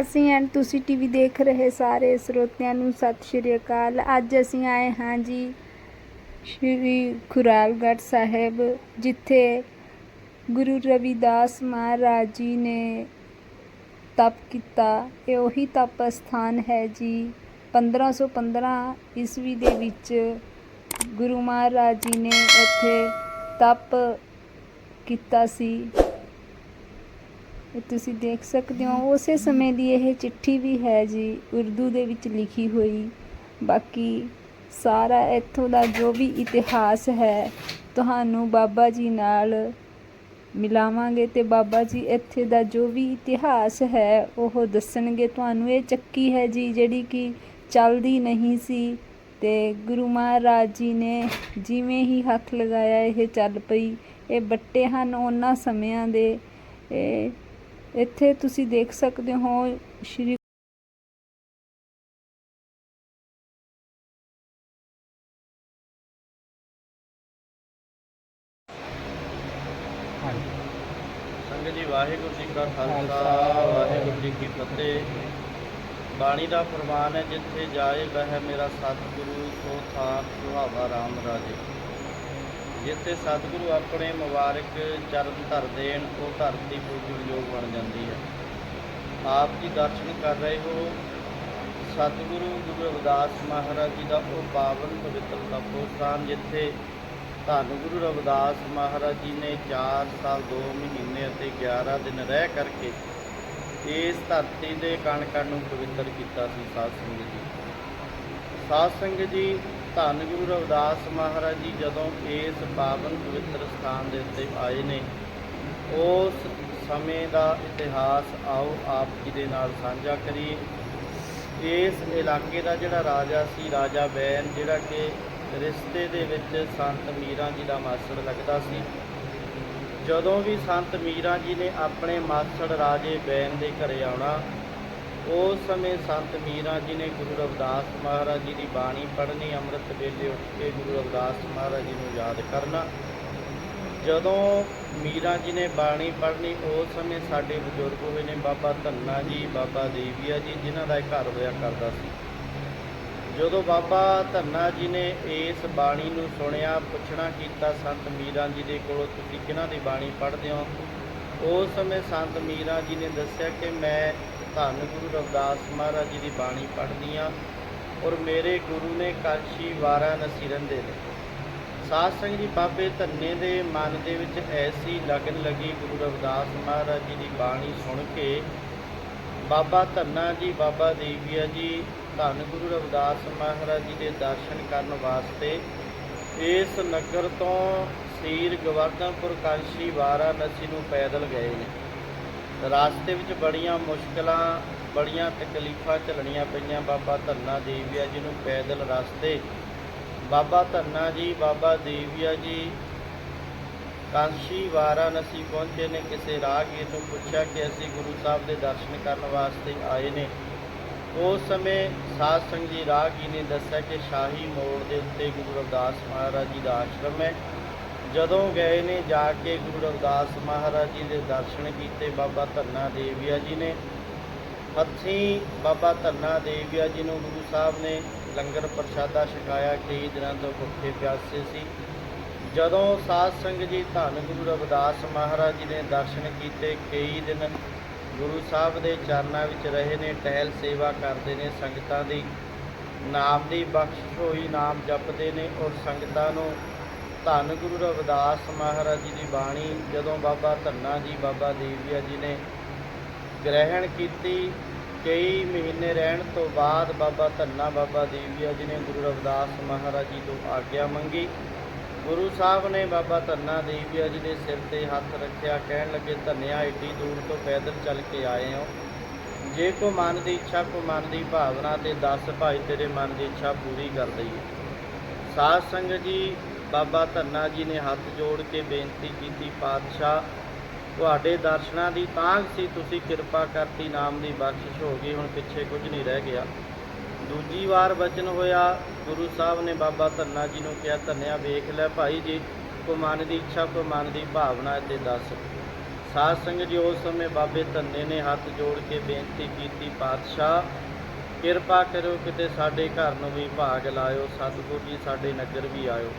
ਅਸੀਂ ਐਂਡ ਤੁਸੀਂ ਟੀਵੀ ਦੇਖ ਰਹੇ ਸਾਰੇ ਸਰੋਤਿਆਂ ਨੂੰ, ਸਤਿ ਸ਼੍ਰੀ ਅਕਾਲ। ਅੱਜ ਅਸੀਂ ਆਏ ਹਾਂ ਜੀ ਸ਼੍ਰੀ ਖੁਰਾਲਗੜ੍ਹ ਸਾਹਿਬ, ਜਿੱਥੇ ਗੁਰੂ ਰਵਿਦਾਸ ਮਹਾਰਾਜ ਜੀ ਨੇ ਤਪ ਕੀਤਾ। ਇਹ ਉਹੀ ਤਪ ਸਥਾਨ ਹੈ ਜੀ 1515 ਈਸਵੀ ਦੇ ਵਿੱਚ ਗੁਰੂ ਮਹਾਰਾਜ ਜੀ ਨੇ ਇੱਥੇ ਤਪ ਕੀਤਾ ਸੀ। ਤੁਸੀਂ ਦੇਖ ਸਕਦੇ ਹੋ। ਉਸੇ ਸਮੇਂ ਦੀ ਇਹ ਚਿੱਠੀ ਵੀ ਹੈ ਜੀ, ਉਰਦੂ ਦੇ ਵਿੱਚ ਲਿਖੀ ਹੋਈ। ਬਾਕੀ ਸਾਰਾ ਇੱਥੋਂ ਦਾ ਜੋ ਵੀ ਇਤਿਹਾਸ ਹੈ, ਤੁਹਾਨੂੰ ਬਾਬਾ ਜੀ ਨਾਲ ਮਿਲਾਵਾਂਗੇ ਤੇ ਬਾਬਾ ਜੀ ਇੱਥੇ ਦਾ ਜੋ ਵੀ ਇਤਿਹਾਸ ਹੈ, ਉਹ ਦੱਸਣਗੇ। ਤੁਹਾਨੂੰ ਇਹ ਚੱਕੀ ਹੈ ਜੀ, ਜਿਹੜੀ ਕਿ ਚੱਲਦੀ ਨਹੀਂ ਸੀ ਤੇ ਗੁਰੂ ਮਹਾਰਾਜ ਜੀ ਨੇ ਜਿਵੇਂ ਹੀ ਹੱਥ ਲਗਾਇਆ, ਇਹ ਚੱਲ ਪਈ। ਇਹ ਬੱਟੇ ਹਨ ਉਹਨਾਂ ਸਮਿਆਂ ਦੇ। ਇਹ ਇੱਥੇ ਤੁਸੀਂ ਦੇਖ ਸਕਦੇ ਹੋ ਸ਼੍ਰੀ ਸੰਗਤ ਜੀ ਵਾਹਿਗੁਰੂ ਜੀ ਕਾ ਖਾਲਸਾ ਵਾਹਿਗੁਰੂ ਜੀ ਕੀ ਫਤਿਹ। ਬਾਣੀ ਦਾ ਫਰਮਾਨ ਹੈ ਜਿੱਥੇ ਜਾਏ ਬਹਿ ਮੇਰਾ ਸਤਿਗੁਰੂ ਸੋ ਥਾਨ ਸੁਹਾਵਾ ਰਾਮ ਰਾਜੇ। ਜਿੱਥੇ ਸਤਿਗੁਰੂ ਆਪਣੇ ਮੁਬਾਰਕ ਚਰਨ ਧਰ ਦੇਣ, ਉਹ ਧਰਤੀ ਪੂਜਣ ਯੋਗ ਬਣ ਜਾਂਦੀ ਹੈ। ਆਪ ਜੀ ਦਰਸ਼ਨ ਕਰ ਰਹੇ ਹੋ। ਸਤਿਗੁਰੂ ਗੁਰੂ ਰਵਿਦਾਸ ਮਹਾਰਾਜ ਜੀ ਦਾ ਉਹ ਪਾਵਨ ਪਵਿੱਤਰ ਤਪੋਸਥਾਨ, ਜਿੱਥੇ ਧੰਨ ਗੁਰੂ ਰਵਿਦਾਸ ਮਹਾਰਾਜ ਜੀ ਨੇ 4 ਸਾਲ 2 ਮਹੀਨੇ ਅਤੇ 11 ਦਿਨ ਰਹਿ ਕਰਕੇ ਇਸ ਧਰਤੀ ਦੇ ਕਣ ਕਣ ਨੂੰ ਪਵਿੱਤਰ ਕੀਤਾ ਸੀ ਸਾਧ ਸੰਗਤ ਜੀ। ਸਾਧ ਸੰਗਤ ਜੀ ਧੰਨ ਗੁਰੂ ਰਵਿਦਾਸ ਮਹਾਰਾਜ ਜੀ ਜਦੋਂ ਇਸ ਪਾਵਨ ਪਵਿੱਤਰ ਸਥਾਨ ਦੇ ਉੱਤੇ ਆਏ ਨੇ, ਉਸ ਸਮੇਂ ਦਾ ਇਤਿਹਾਸ ਆਓ ਆਪ ਜੀ ਦੇ ਨਾਲ ਸਾਂਝਾ ਕਰੀਏ। ਇਸ ਇਲਾਕੇ ਦਾ ਜਿਹੜਾ ਰਾਜਾ ਸੀ, ਰਾਜਾ ਬੈਨ, ਜਿਹੜਾ ਕਿ ਰਿਸ਼ਤੇ ਦੇ ਵਿੱਚ ਸੰਤ ਮੀਰਾਂ ਜੀ ਦਾ ਮਾਸੜ ਲੱਗਦਾ ਸੀ। ਜਦੋਂ ਵੀ ਸੰਤ ਮੀਰਾਂ ਜੀ ਨੇ ਆਪਣੇ ਮਾਸੜ ਰਾਜੇ ਬੈਨ ਦੇ ਘਰੇ ਆਉਣਾ ਉਸ ਸਮੇਂ ਸੰਤ ਮੀਰਾਂ ਜੀ ਨੇ ਗੁਰੂ ਰਵਿਦਾਸ ਮਹਾਰਾਜ ਜੀ ਦੀ ਬਾਣੀ ਪੜ੍ਹਨੀ, ਅੰਮ੍ਰਿਤ ਵੇਲੇ ਉੱਠ ਕੇ ਗੁਰੂ ਰਵਿਦਾਸ ਮਹਾਰਾਜ ਜੀ ਨੂੰ ਯਾਦ ਕਰਨਾ। ਜਦੋਂ ਮੀਰਾਂ ਜੀ ਨੇ ਬਾਣੀ ਪੜ੍ਹਨੀ, ਉਸ ਸਮੇਂ ਸਾਡੇ ਬਜ਼ੁਰਗ ਹੋਏ ਨੇ ਬਾਬਾ ਧੰਨਾ ਜੀ, ਬਾਬਾ ਦੇਵੀਆ ਜੀ, ਜਿਨ੍ਹਾਂ ਦਾ ਇਹ ਘਰ ਹੋਇਆ ਕਰਦਾ ਸੀ। ਜਦੋਂ ਬਾਬਾ ਧੰਨਾ ਜੀ ਨੇ ਇਸ ਬਾਣੀ ਨੂੰ ਸੁਣਿਆ, ਪੁੱਛਣਾ ਕੀਤਾ ਸੰਤ ਮੀਰਾਂ ਜੀ ਦੇ ਕੋਲੋਂ, ਤੁਸੀਂ ਕਿਹਨਾਂ ਦੀ ਬਾਣੀ ਪੜ੍ਹਦੇ ਹੋ? ਉਸ ਸਮੇਂ ਸੰਤ ਮੀਰਾਂ ਜੀ ਨੇ ਦੱਸਿਆ ਕਿ ਮੈਂ ਧੰਨ ਗੁਰੂ ਰਵਿਦਾਸ ਮਹਾਰਾਜ ਜੀ ਦੀ ਬਾਣੀ ਪੜ੍ਹਦੀ ਹਾਂ ਔਰ ਮੇਰੇ ਗੁਰੂ ਨੇ ਕਾਸ਼ੀ ਵਾਰਾਣਸੀ ਰਹਿੰਦੇ ਨੇ ਸਾਧ ਸੰਗਤ ਜੀ ਬਾਬੇ ਧੰਨੇ ਦੇ ਮਨ ਦੇ ਵਿੱਚ ਐਸੀ ਲਗਨ ਲੱਗੀ ਗੁਰੂ ਰਵਿਦਾਸ ਮਹਾਰਾਜ ਜੀ ਦੀ ਬਾਣੀ ਸੁਣ ਕੇ। ਬਾਬਾ ਧੰਨਾ ਜੀ, ਬਾਬਾ ਦੇਵੀਆ ਜੀ, ਧੰਨ ਗੁਰੂ ਰਵਿਦਾਸ ਮਹਾਰਾਜ ਜੀ ਦੇ ਦਰਸ਼ਨ ਕਰਨ ਵਾਸਤੇ ਇਸ ਨਗਰ ਤੋਂ ਸ੍ਰੀ ਗਵਰਧਨਪੁਰ ਕਾਂਸ਼ੀ ਵਾਰਾਣਸੀ ਨੂੰ ਪੈਦਲ ਗਏ ਨੇ। ਰਾਸਤੇ ਵਿੱਚ ਬੜੀਆਂ ਮੁਸ਼ਕਲਾਂ, ਬੜੀਆਂ ਤਕਲੀਫਾਂ ਝੱਲਣੀਆਂ ਪਈਆਂ ਬਾਬਾ ਧੰਨਾ ਦੇਵੀਆ ਜੀ ਨੂੰ ਪੈਦਲ ਰਸਤੇ। ਬਾਬਾ ਧੰਨਾ ਜੀ, ਬਾਬਾ ਦੇਵੀਆ ਜੀ ਕਾਂਸ਼ੀ ਵਾਰਾਣਸੀ ਪਹੁੰਚੇ ਨੇ। ਕਿਸੇ ਰਾਹਗੀਰ ਨੂੰ ਪੁੱਛਿਆ ਕਿ ਅਸੀਂ ਗੁਰੂ ਸਾਹਿਬ ਦੇ ਦਰਸ਼ਨ ਕਰਨ ਵਾਸਤੇ ਆਏ ਨੇ। ਉਸ ਸਮੇਂ ਸਾਧ ਸੰਗਤ ਜੀ ਰਾਹਗੀਰ ਨੇ ਦੱਸਿਆ ਕਿ ਸ਼ਾਹੀ ਮੋੜ ਦੇ ਉੱਤੇ ਗੁਰੂ ਰਵਿਦਾਸ ਮਹਾਰਾਜ ਜੀ ਦਾ ਆਸ਼ਰਮ ਹੈ। ਜਦੋਂ ਗਏ ਨੇ ਜਾ ਕੇ ਗੁਰੂ ਰਵਿਦਾਸ ਮਹਾਰਾਜ ਜੀ ਦੇ ਦਰਸ਼ਨ ਕੀਤੇ, ਬਾਬਾ ਧੰਨਾ ਦੇਵਿਆ ਜੀ ਨੇ। ਹੱਥੀਂ ਬਾਬਾ ਧੰਨਾ ਦੇਵੀਆ ਜੀ ਨੂੰ ਗੁਰੂ ਸਾਹਿਬ ਨੇ ਲੰਗਰ ਪ੍ਰਸ਼ਾਦਾ ਛਕਾਇਆ, ਕਈ ਦਿਨਾਂ ਤੋਂ ਭੁੱਖੇ ਪਿਆਸੇ ਸੀ। ਜਦੋਂ ਸਾਧ ਸੰਗਤ ਜੀ ਧੰਨ ਗੁਰੂ ਰਵਿਦਾਸ ਮਹਾਰਾਜ ਜੀ ਨੇ ਦਰਸ਼ਨ ਕੀਤੇ, ਕਈ ਦਿਨ ਗੁਰੂ ਸਾਹਿਬ ਦੇ ਚਰਨਾਂ ਵਿੱਚ ਰਹੇ ਨੇ, ਟਹਿਲ ਸੇਵਾ ਕਰਦੇ ਨੇ, ਸੰਗਤਾਂ ਦੀ ਨਾਮ ਦੀ ਬਖਸ਼ਿਸ਼ ਹੋਈ, ਨਾਮ ਜਪਦੇ ਨੇ ਔਰ ਸੰਗਤਾਂ ਨੂੰ ਧੰਨ ਗੁਰੂ ਰਵਿਦਾਸ ਮਹਾਰਾਜ ਜੀ ਦੀ ਬਾਣੀ, ਜਦੋਂ ਬਾਬਾ ਧੰਨਾ ਜੀ, ਬਾਬਾ ਦੇਵੀਆ ਜੀ ਨੇ ਗ੍ਰਹਿਣ ਕੀਤੀ, ਕਈ ਮਹੀਨੇ ਰਹਿਣ ਤੋਂ ਬਾਅਦ ਬਾਬਾ ਧੰਨਾ, ਬਾਬਾ ਦੇਵੀਆ ਜੀ ਨੇ ਗੁਰੂ ਰਵਿਦਾਸ ਮਹਾਰਾਜ ਜੀ ਤੋਂ ਆਗਿਆ ਮੰਗੀ। ਗੁਰੂ ਸਾਹਿਬ ਨੇ ਬਾਬਾ ਧੰਨਾ ਦੇਵੀਆ ਜੀ ਦੇ ਸਿਰ ਤੇ ਹੱਥ ਰੱਖਿਆ, ਕਹਿਣ ਲੱਗੇ, ਧੰਨਿਆ, ਏਡੀ ਦੂਰ ਤੋਂ ਪੈਦਲ ਚੱਲ ਕੇ ਆਏ ਹੋ। ਜੇ ਕੋ ਮਨ ਦੀ ਇੱਛਾ ਕੋ ਮਨ ਦੀ ਭਾਵਨਾ ਤੇ ਦੱਸ, ਭਾਈ ਤੇਰੇ ਮਨ ਦੀ ਇੱਛਾ ਪੂਰੀ ਕਰ ਦਈਏ। ਸਾਧ ਸੰਗਤ ਜੀ ਬਾਬਾ ਧੰਨਾ ਜੀ ਨੇ ਹੱਥ ਜੋੜ ਕੇ ਬੇਨਤੀ ਕੀਤੀ, ਪਾਤਸ਼ਾਹ, ਤੁਹਾਡੇ ਦਰਸ਼ਨਾਂ ਦੀ ਤਾਂਘ ਸੀ, ਤੁਸੀਂ ਕਿਰਪਾ ਕਰਤੀ, ਨਾਮ ਦੀ ਬਖਸ਼ਿਸ਼ ਹੋ ਗਈ, ਹੁਣ ਪਿੱਛੇ ਕੁਝ ਨਹੀਂ ਰਹਿ ਗਿਆ। ਦੂਜੀ ਵਾਰ ਬਚਨ ਹੋਇਆ, ਗੁਰੂ ਸਾਹਿਬ ਨੇ ਬਾਬਾ ਧੰਨਾ ਜੀ ਨੂੰ ਕਿਹਾ, ਧੰਨਿਆ, ਵੇਖ ਲੈ ਭਾਈ ਜੀ ਕੋ ਮਨ ਦੀ ਇੱਛਾ ਕੋ ਮਨ ਦੀ ਭਾਵਨਾ ਤੇ ਦੱਸ। ਸਾਧ ਸੰਗਤ ਜੀ, ਉਸ ਸਮੇਂ ਬਾਬੇ ਧੰਨੇ ਨੇ ਹੱਥ ਜੋੜ ਕੇ ਬੇਨਤੀ ਕੀਤੀ, ਪਾਤਸ਼ਾਹ, ਕਿਰਪਾ ਕਰੋ ਕਿਤੇ ਸਾਡੇ ਘਰ ਨੂੰ ਵੀ ਭਾਗ ਲਾਇਓ, ਸਤਿਗੁਰੂ ਜੀ, ਸਾਡੇ ਨਗਰ ਵੀ ਆਇਓ।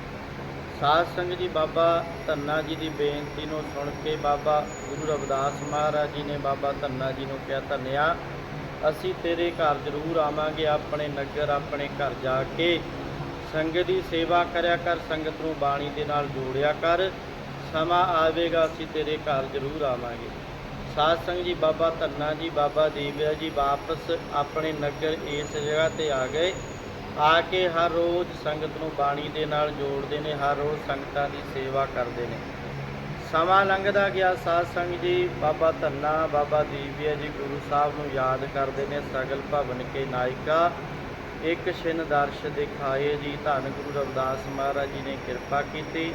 ਸਾਧ ਸੰਗਤ ਜੀ ਬਾਬਾ ਧੰਨਾ ਜੀ ਦੀ ਬੇਨਤੀ ਨੂੰ ਸੁਣ ਕੇ ਬਾਬਾ ਗੁਰੂ ਰਵਿਦਾਸ ਮਹਾਰਾਜ ਜੀ ਨੇ ਬਾਬਾ ਧੰਨਾ ਜੀ ਨੂੰ ਕਿਹਾ, ਧੰਨਿਆ, ਅਸੀਂ ਤੇਰੇ ਘਰ ਜ਼ਰੂਰ ਆਵਾਂਗੇ, ਆਪਣੇ ਨਗਰ, ਆਪਣੇ ਘਰ ਜਾ ਕੇ। ਸੰਗਤ ਦੀ ਸੇਵਾ ਕਰਿਆ ਕਰ, ਸੰਗਤ ਨੂੰ ਬਾਣੀ ਦੇ ਨਾਲ ਜੋੜਿਆ ਕਰ। ਸਮਾਂ ਆਵੇਗਾ, ਅਸੀਂ ਤੇਰੇ ਘਰ ਜ਼ਰੂਰ ਆਵਾਂਗੇ। ਸਾਧ ਸੰਗਤ ਜੀ ਬਾਬਾ ਧੰਨਾ ਜੀ, ਬਾਬਾ ਦੀਵਿਆ ਜੀ ਵਾਪਸ ਆਪਣੇ ਨਗਰ ਇਸ ਜਗ੍ਹਾ ਤੇ ਆ ਗਏ। ਆ ਕੇ ਹਰ ਰੋਜ਼ ਸੰਗਤ ਨੂੰ ਬਾਣੀ ਦੇ ਨਾਲ ਜੋੜਦੇ ਨੇ, ਹਰ ਰੋਜ਼ ਸੰਗਤਾਂ ਦੀ ਸੇਵਾ ਕਰਦੇ ਨੇ। ਸਮਾਂ ਲੰਘਦਾ ਗਿਆ ਸਾਧ ਸੰਗਤ ਜੀ, ਬਾਬਾ ਧੰਨਾ, ਬਾਬਾ ਦੀਵਿਆ ਜੀ ਗੁਰੂ ਸਾਹਿਬ ਨੂੰ ਯਾਦ ਕਰਦੇ ਨੇ, ਸਗਲ ਭਵਨ ਕੇ ਨਾਇਕਾ, ਇੱਕ ਛਿਨ ਦਰਸ਼ ਦਿਖਾਏ ਜੀ। ਧੰਨ ਗੁਰੂ ਰਵਿਦਾਸ ਮਹਾਰਾਜ ਜੀ ਨੇ ਕਿਰਪਾ ਕੀਤੀ।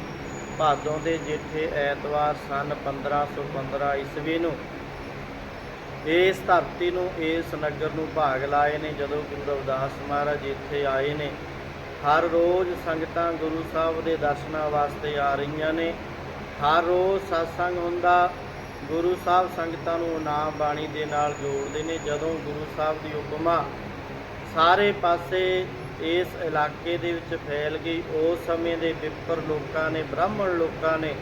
ਭਾਦੋਂ ਦੇ ਜੇਠੇ ਐਤਵਾਰ ਸਨ 1515 ਈਸਵੀ ਨੂੰ ਇਸ ਧਰਤੀ ਨੂੰ, ਇਸ ਨਗਰ ਨੂੰ ਭਾਗ ਲਾਏ ਨੇ, ਜਦੋਂ ਗੁਰੂ ਰਵਿਦਾਸ ਮਹਾਰਾਜ ਇੱਥੇ ਆਏ ਨੇ। ਹਰ ਰੋਜ਼ ਸੰਗਤਾਂ ਗੁਰੂ ਸਾਹਿਬ ਦੇ ਦਰਸ਼ਨਾਂ ਵਾਸਤੇ ਆ ਰਹੀਆਂ ਨੇ। ਹਰ ਰੋਜ਼ ਸਤਸੰਗ ਹੁੰਦਾ, ਗੁਰੂ ਸਾਹਿਬ ਸੰਗਤਾਂ ਨੂੰ ਨਾਮ ਬਾਣੀ ਦੇ ਨਾਲ ਜੋੜਦੇ ਨੇ। ਜਦੋਂ ਗੁਰੂ ਸਾਹਿਬ ਦੀ ਉਪਮਾ ਸਾਰੇ ਪਾਸੇ ਇਸ ਇਲਾਕੇ ਦੇ ਵਿੱਚ ਫੈਲ ਗਈ, ਉਸ ਸਮੇਂ ਦੇ ਵਿਪਰ ਲੋਕਾਂ ਨੇ, ਬ੍ਰਾਹਮਣ ਲੋਕਾਂ ਨੇ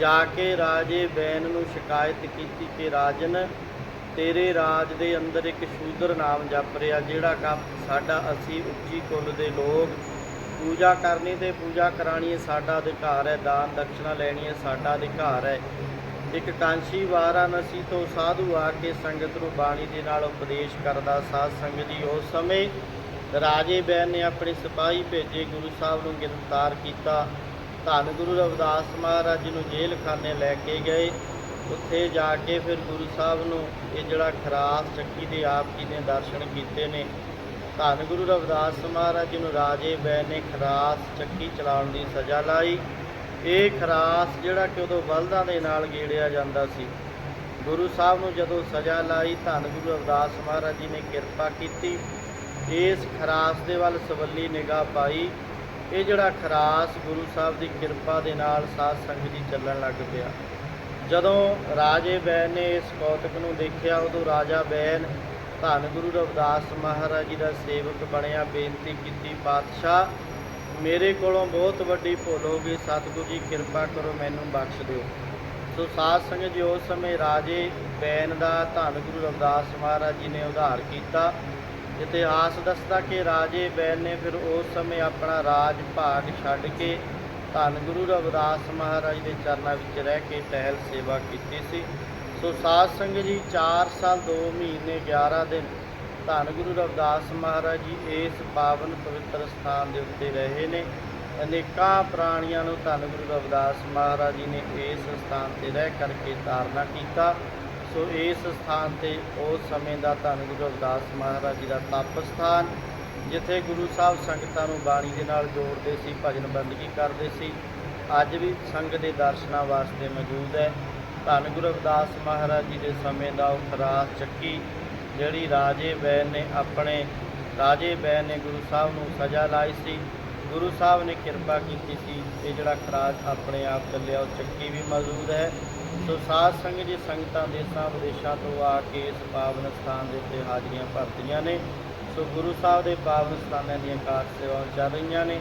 ਜਾ ਕੇ ਰਾਜੇ ਬੈਨ ਨੂੰ ਸ਼ਿਕਾਇਤ ਕੀਤੀ ਕਿ ਰਾਜਨ ਤੇਰੇ ਰਾਜ ਦੇ ਅੰਦਰ ਇੱਕ ਸ਼ੂਦਰ ਨਾਮ ਜਪ ਰਿਹਾ, ਜਿਹੜਾ ਕੰਮ ਸਾਡਾ ਅਸੀਂ ਉੱਚੀ ਕੁੱਲ ਦੇ ਲੋਕ ਪੂਜਾ ਕਰਨੀ ਤੇ ਪੂਜਾ ਕਰਾਣੀ ਸਾਡਾ ਅਧਿਕਾਰ ਹੈ, ਦਾਨ ਦਕਸ਼ਨਾ ਲੈਣੀ ਹੈ ਸਾਡਾ ਅਧਿਕਾਰ ਹੈ। ਇੱਕ ਕਾਂਸ਼ੀ ਵਾਰਾਣਸੀ ਤੋਂ ਸਾਧੂ ਆ ਕੇ ਸੰਗਤ ਨੂੰ ਬਾਣੀ ਦੇ ਨਾਲ ਉਪਦੇਸ਼ ਕਰਦਾ, ਸਾਧ ਸੰਗਤ ਜੀ ਉਸ ਸਮੇਂ ਰਾਜੇ ਬੈਨ ਨੇ ਆਪਣੇ ਸਿਪਾਹੀ ਭੇਜੇ, ਗੁਰੂ ਸਾਹਿਬ ਨੂੰ ਗ੍ਰਿਫਤਾਰ ਕੀਤਾ। ਧੰਨ ਗੁਰੂ ਰਵਿਦਾਸ ਮਹਾਰਾਜ ਜੀ ਨੂੰ ਜੇਲ੍ਹ ਖਾਨੇ ਲੈ ਕੇ ਗਏ। ਉੱਥੇ ਜਾ ਕੇ ਫਿਰ ਗੁਰੂ ਸਾਹਿਬ ਨੂੰ ਇਹ ਜਿਹੜਾ ਖਰਾਸ ਚੱਕੀ ਦੇ ਆਪ ਜੀ ਨੇ ਦਰਸ਼ਨ ਕੀਤੇ ਨੇ। ਧੰਨ ਗੁਰੂ ਰਵਿਦਾਸ ਮਹਾਰਾਜ ਜੀ ਨੂੰ ਰਾਜੇ ਬੈ ਨੇ ਖਰਾਸ ਚੱਕੀ ਚਲਾਉਣ ਦੀ ਸਜ਼ਾ ਲਾਈ। ਇਹ ਖਰਾਸ ਜਿਹੜਾ ਕਿ ਉਦੋਂ ਬਲਦਾਂ ਦੇ ਨਾਲ ਗੇੜਿਆ ਜਾਂਦਾ ਸੀ। ਗੁਰੂ ਸਾਹਿਬ ਨੂੰ ਜਦੋਂ ਸਜ਼ਾ ਲਾਈ, ਧੰਨ ਗੁਰੂ ਅਰਦਾਸ ਮਹਾਰਾਜ ਜੀ ਨੇ ਕਿਰਪਾ ਕੀਤੀ। ਇਸ ਖਰਾਸ ਦੇ ਵੱਲ ਸਵੱਲੀ ਨਿਗਾਹ ਪਾਈ। ਇਹ ਜਿਹੜਾ ਖਰਾਸ ਗੁਰੂ ਸਾਹਿਬ ਦੀ ਕਿਰਪਾ ਦੇ ਨਾਲ ਸਾਧ ਸੰਗਤ ਜੀ ਚੱਲਣ ਲੱਗ ਪਿਆ। ਜਦੋਂ ਰਾਜੇ ਬੈਨ ਨੇ ਇਸ ਕੌਤਕ ਨੂੰ ਦੇਖਿਆ, ਉਦੋਂ ਰਾਜਾ ਬੈਨ ਧੰਨ ਗੁਰੂ ਰਵਿਦਾਸ ਮਹਾਰਾਜ ਜੀ ਦਾ ਸੇਵਕ ਬਣਿਆ, ਬੇਨਤੀ ਕੀਤੀ, ਪਾਤਸ਼ਾਹ, ਮੇਰੇ ਕੋਲੋਂ ਬਹੁਤ ਵੱਡੀ ਭੁੱਲ ਹੋ ਗਈ, ਸਤਿਗੁਰੂ ਜੀ, ਕਿਰਪਾ ਕਰੋ ਮੈਨੂੰ ਬਖਸ਼ ਦਿਓ। ਸੋ ਸਾਧ ਸੰਗਤ ਜੀ, ਉਸ ਸਮੇਂ ਰਾਜੇ ਬੈਨ ਦਾ ਧੰਨ ਗੁਰੂ ਰਵਿਦਾਸ ਮਹਾਰਾਜ ਜੀ ਨੇ ਉਧਾਰ ਕੀਤਾ। ਇਤਿਹਾਸ ਦੱਸਦਾ ਕਿ ਰਾਜੇ ਬੈਨ ਨੇ ਫਿਰ ਉਸ ਸਮੇਂ ਆਪਣਾ ਰਾਜ ਭਾਗ ਛੱਡ ਕੇ ਧੰਨ ਗੁਰੂ ਰਵਿਦਾਸ ਮਹਾਰਾਜ ਦੇ ਚਰਨਾਂ ਵਿੱਚ ਰਹਿ ਕੇ ਟਹਿਲ ਸੇਵਾ ਕੀਤੀ ਸੀ। ਸੋ ਸਾਧ ਸੰਗਤ ਜੀ 4 ਸਾਲ 2 ਮਹੀਨੇ 11 ਦਿਨ ਧੰਨ ਗੁਰੂ ਰਵਿਦਾਸ ਮਹਾਰਾਜ ਜੀ ਇਸ ਪਾਵਨ ਪਵਿੱਤਰ ਸਥਾਨ ਦੇ ਉੱਤੇ ਰਹੇ ਨੇ। ਅਨੇਕਾਂ ਪ੍ਰਾਣੀਆਂ ਨੂੰ ਧੰਨ ਗੁਰੂ ਰਵਿਦਾਸ ਮਹਾਰਾਜ ਜੀ ਨੇ ਇਸ ਸਥਾਨ ਤੇ ਰਹਿ ਕਰਕੇ ਤਾਰਨਾ ਕੀਤਾ। ਸੋ ਇਸ ਸਥਾਨ ਤੇ ਉਸ ਸਮੇਂ ਦਾ ਧੰਨ ਗੁਰੂ ਰਵਿਦਾਸ ਮਹਾਰਾਜ ਜੀ ਦਾ ਤਪ ਸਥਾਨ ਜਿੱਥੇ ਗੁਰੂ ਸਾਹਿਬ ਸੰਗਤਾਂ ਨੂੰ ਬਾਣੀ ਦੇ ਨਾਲ ਜੋੜਦੇ ਸੀ, ਭਜਨ ਬੰਦਗੀ ਕਰਦੇ ਸੀ, ਅੱਜ ਵੀ ਸੰਗਤ ਦੇ ਦਰਸ਼ਨਾਂ ਵਾਸਤੇ ਮੌਜੂਦ ਹੈ। ਧੰਨ ਗੁਰੂ ਰਵਿਦਾਸ ਮਹਾਰਾਜ ਜੀ ਦੇ ਸਮੇਂ ਦਾ ਉਹ ਖਰਾਸ ਚੱਕੀ, ਜਿਹੜੀ ਰਾਜੇ ਬੈਨ ਨੇ ਆਪਣੇ, ਰਾਜੇ ਬੈਨ ਨੇ ਗੁਰੂ ਸਾਹਿਬ ਨੂੰ ਸਜ਼ਾ ਲਾਈ ਸੀ। ਗੁਰੂ ਸਾਹਿਬ ਨੇ ਕਿਰਪਾ ਕੀਤੀ ਸੀ, ਇਹ ਜਿਹੜਾ ਖਰਾਸ ਆਪਣੇ ਆਪ ਚੱਲਿਆ, ਉਹ ਚੱਕੀ ਵੀ ਮੌਜੂਦ ਹੈ। ਸੋ ਸਾਧ ਸੰਗਤ ਜੀ ਸੰਗਤਾਂ ਦੇਸਾਂ ਵਿਦੇਸ਼ਾਂ ਤੋਂ ਆ ਕੇ ਇਸ ਪਾਵਨ ਸਥਾਨ ਦੇ ਉੱਤੇ ਹਾਜ਼ਰੀਆਂ ਭਰਦੀਆਂ ਨੇ। ਸੋ ਗੁਰੂ ਸਾਹਿਬ ਦੇ ਪਾਵਨ ਸਥਾਨਾਂ ਦੀਆਂ ਕਾਰ ਸੇਵਾਵਾਂ ਚੱਲ ਰਹੀਆਂ ਨੇ।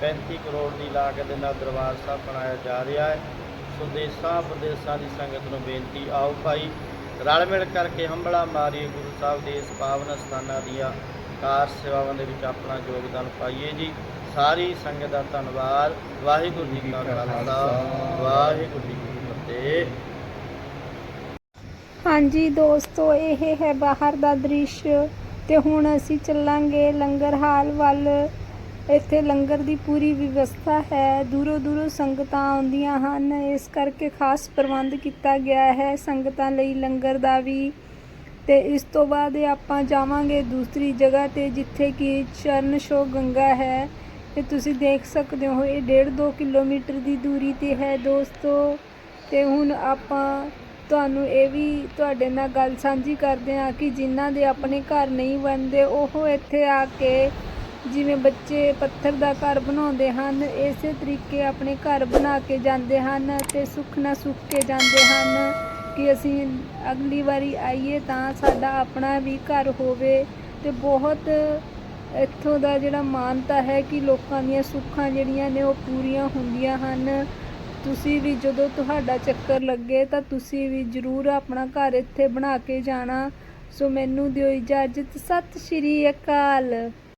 35 ਕਰੋੜ ਦੀ ਲਾਗਤ ਦੇ ਨਾਲ ਦਰਬਾਰ ਸਾਹਿਬ ਬਣਾਇਆ ਜਾ ਰਿਹਾ ਹੈ। ਸੋ ਦੇਸਾਂ ਪ੍ਰਦੇਸਾਂ ਦੀ ਸੰਗਤ ਨੂੰ ਬੇਨਤੀ, ਆਓ ਭਾਈ, ਰਲ ਮਿਲ ਕਰਕੇ ਹੰਬਲਾ ਮਾਰੀਏ ਗੁਰੂ ਸਾਹਿਬ ਦੇ ਇਸ ਪਾਵਨ ਸਥਾਨਾਂ ਦੀਆਂ ਕਾਰ ਸੇਵਾਵਾਂ ਦੇ ਵਿੱਚ ਆਪਣਾ ਯੋਗਦਾਨ ਪਾਈਏ ਜੀ। ਸਾਰੀ ਸੰਗਤ ਦਾ ਧੰਨਵਾਦ। ਵਾਹਿਗੁਰੂ ਜੀ ਕਾ ਖਾਲਸਾ। ਵਾਹਿਗੁਰੂ ਜੀ ਕੀ ਫਤਿਹ। ਹਾਂਜੀ ਦੋਸਤੋ, ਇਹ ਹੈ ਬਾਹਰ ਦਾ ਦ੍ਰਿਸ਼। ਤੇ ਹੁਣ ਅਸੀਂ ਚੱਲਾਂਗੇ ਲੰਗਰ ਹਾਲ ਵੱਲ। ਇੱਥੇ ਲੰਗਰ ਦੀ ਪੂਰੀ ਵਿਵਸਥਾ ਹੈ। ਦੂਰੋਂ ਦੂਰੋਂ ਸੰਗਤਾਂ ਆਉਂਦੀਆਂ ਹਨ। ਇਸ ਕਰਕੇ ਖਾਸ ਪ੍ਰਬੰਧ ਕੀਤਾ ਗਿਆ ਹੈ ਸੰਗਤਾਂ ਲਈ ਲੰਗਰ ਦਾ ਵੀ। ਤੇ ਇਸ ਤੋਂ ਬਾਅਦ ਆਪਾਂ ਜਾਵਾਂਗੇ ਦੂਸਰੀ ਜਗ੍ਹਾ ਤੇ, ਜਿੱਥੇ ਕਿ ਚਰਨ ਸ਼ੋ ਗੰਗਾ ਹੈ। ਤੇ ਤੁਸੀਂ ਦੇਖ ਸਕਦੇ ਹੋ, ਇਹ 1.5 ਕਿਲੋਮੀਟਰ ਦੀ ਦੂਰੀ ਤੇ ਹੈ ਦੋਸਤੋ। ਤੇ ਹੁਣ ਆਪਾਂ ਤੁਹਾਨੂੰ ਇਹ ਵੀ ਤੁਹਾਡੇ ਨਾਲ ਗੱਲ ਸਾਂਝੀ ਕਰਦੇ ਹਾਂ ਕਿ ਜਿਨ੍ਹਾਂ ਦੇ ਆਪਣੇ ਘਰ ਨਹੀਂ ਬਣਦੇ, ਉਹ ਇੱਥੇ ਆ ਕੇ ਜਿਵੇਂ ਬੱਚੇ ਪੱਥਰ ਦਾ ਘਰ ਬਣਾਉਂਦੇ ਹਨ, ਇਸੇ ਤਰੀਕੇ ਆਪਣੇ ਘਰ ਬਣਾ ਕੇ ਜਾਂਦੇ ਹਨ ਤੇ ਸੁੱਖ ਨਾਲ ਸੁੱਖ ਕੇ ਜਾਂਦੇ ਹਨ ਕਿ ਅਸੀਂ ਅਗਲੀ ਵਾਰੀ ਆਈਏ ਤਾਂ ਸਾਡਾ ਆਪਣਾ ਵੀ ਘਰ ਹੋਵੇ। ਤੇ ਬਹੁਤ ਇੱਥੋਂ ਦਾ ਜਿਹੜਾ ਮਾਨਤਾ ਹੈ ਕਿ ਲੋਕਾਂ ਦੀਆਂ ਸੁੱਖਾਂ ਜਿਹੜੀਆਂ ਨੇ ਉਹ ਪੂਰੀਆਂ ਹੁੰਦੀਆਂ ਹਨ। ਤੁਸੀਂ ਵੀ ਜਦੋਂ ਤੁਹਾਡਾ ਚੱਕਰ ਲੱਗੇ ਤਾਂ ਤੁਸੀਂ ਵੀ ਜ਼ਰੂਰ ਆਪਣਾ ਘਰ ਇੱਥੇ ਬਣਾ ਕੇ ਜਾਣਾ। ਸੋ ਮੈਨੂੰ ਦਿਓ ਇਜਾਜ਼ਤ। ਸਤਿ ਸ਼੍ਰੀ ਅਕਾਲ।